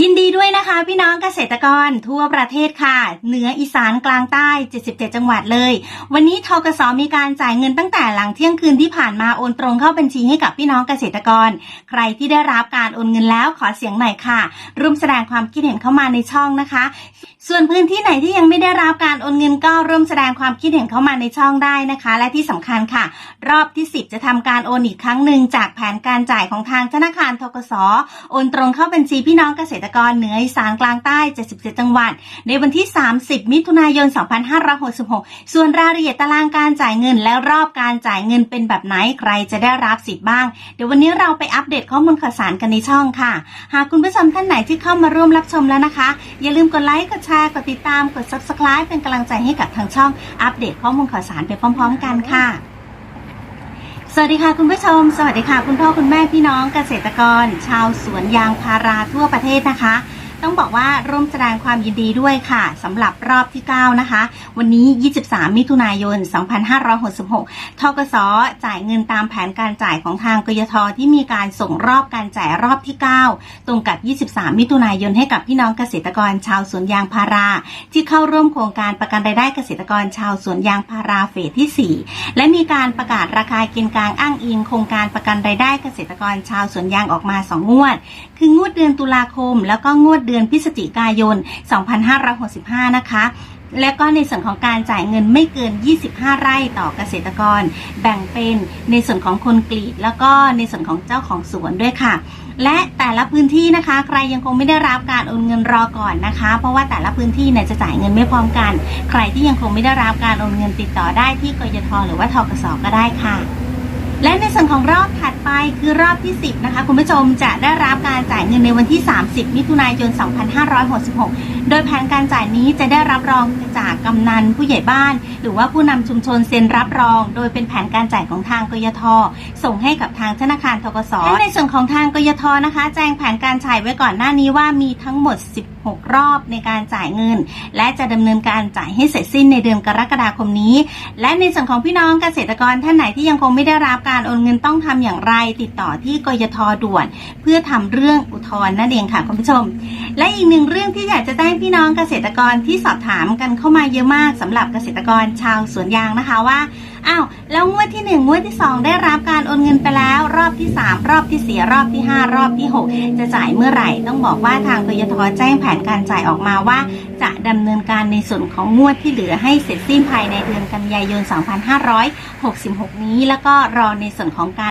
ยินดีด้วยนะคะพี่น้องเกษตรกรทั่วประเทศค่ะ เหนืออีสานกลางใต้ 77 จังหวัดเลย วันนี้ทกสมีการจ่ายเงินตั้งแต่หลังเที่ยงคืนที่ผ่านมาโอนตรงเข้าบัญชีให้กับพี่น้องเกษตรกร ใครที่ได้รับการโอนเงินแล้วขอเสียงหน่อยค่ะร่วมแสดงความคิดเห็นเข้ามาในช่องนะคะ ส่วนพื้นที่ไหนที่ยังไม่ได้รับการโอนเงินก็ร่วมแสดงความคิดเห็นเข้ามาในช่องได้นะคะ และที่สำคัญค่ะ รอบที่ 10 จะทำการโอนอีกครั้งหนึ่งจากแผนการจ่ายของทางธนาคารทกสโอนตรงเข้าบัญชีพี่น้องเกษตรกรเหนืออีสานกลางใต้ 77 จังหวัด ในวันที่ 30 มิถุนายน 2566 ส่วนรายละเอียดตารางการจ่ายเงินและรอบการจ่ายเงินเป็นแบบไหนใครจะได้รับสิทธิ์บ้าง เดี๋ยววันนี้เราไปอัปเดตข้อมูลข่าวสารกันในช่องค่ะ หากคุณผู้ชมท่านไหนที่เข้ามาร่วมรับชมแล้วนะคะ อย่าลืมกดไลค์ กดแชร์ กดติดตาม กด subscribe เป็นกำลังใจให้กับทางช่อง อัปเดตข้อมูลข่าวสารไปพร้อม ๆ กันค่ะ สวัสดีค่ะคุณผู้ชม สวัสดีค่ะ คุณพ่อคุณแม่พี่น้องเกษตรกร ชาวสวนยางพาราทั่วประเทศนะคะ ต้องบอกว่าร่วมแสดงความยินดีด้วยค่ะสำหรับรอบที่ 9 นะคะ วันนี้ 23 มิถุนายน 2566ทกสจ่ายเงินตามแผนการจ่ายของทางกยทที่มีการส่งรอบการจ่ายรอบที่ 9 ตรงกับ 23 มิถุนายนให้กับพี่น้องเกษตรกรชาวสวนยางพารา ที่เข้าร่วมโครงการประกันรายได้เกษตรกรชาวสวนยางพาราเฟสที่ 4 และมีการประกาศราคากินกลางอ้างอิงโครงการประกันรายได้เกษตรกรชาวสวนยางออกมา 2 งวด คืองวดเดือนตุลาคม แล้วก็งวดเดือนพฤศจิกายน 2565 นะคะ และก็ในส่วนของการจ่ายเงินไม่เกิน 25 ไร่ต่อเกษตรกร แบ่งเป็นในส่วนของคนกรีด แล้วก็ในส่วนของเจ้าของสวนด้วยค่ะและแต่ละพื้นที่นะคะ ใครยังคงไม่ได้รับการโอนเงินรอก่อนนะคะ เพราะว่าแต่ละพื้นที่เนี่ยจะจ่ายเงินไม่พร้อมกัน ใครที่ยังคงไม่ได้รับการโอนเงินติดต่อได้ที่กยทหรือว่าทกสก็ได้ค่ะ และในส่วนของรอบถัดไปคือรอบที่ 10 นะคะ คุณผู้ชมจะได้รับการจ่ายเงินในวันที่ 30 มิถุนายน 2566 โดยแผนการจ่ายนี้จะได้รับรองจากกำนันผู้ใหญ่บ้าน หรือว่าผู้นำชุมชนเซ็นรับรอง โดยเป็นแผนการจ่ายของทางกยท ส่งให้กับทางธนาคารทกสและในส่วนของทางกยทนะคะ แจ้งแผนการจ่ายไว้ก่อนหน้านี้ว่ามีทั้งหมด16รอบในการจ่ายเงิน และจะดำเนินการจ่ายให้เสร็จสิ้นในเดือนกรกฎาคมนี้ และในส่วนของพี่น้องเกษตรกรท่านไหนที่ยังคงไม่ได้รับการโอนเงินต้องทำอย่างไร ติดต่อที่กยทด่วน เพื่อทำเรื่องอุทธรณ์นั่นเองค่ะคุณผู้ชม และอีกหนึ่งเรื่องที่อยากจะแจ้งพี่น้องเกษตรกรที่สอบถามกันเข้ามาเยอะมากสำหรับเกษตรกรชาวสวนยางนะคะว่า อ้าวแล้วงวดที่หนึ่งงวดที่สองได้รับการโอนเงินไปแล้ว รอบที่สามรอบที่สี่รอบที่ห้ารอบที่หกจะจ่ายเมื่อไหร่ต้องบอกว่าทางกยทแจ้งแผนการจ่ายออกมาว่า จะดำเนินการในส่วนของงวดที่เหลือให้เสร็จสิ้นภายในเดือนกันยายน 2566 นี้ แล้วก็รอในส่วนของการ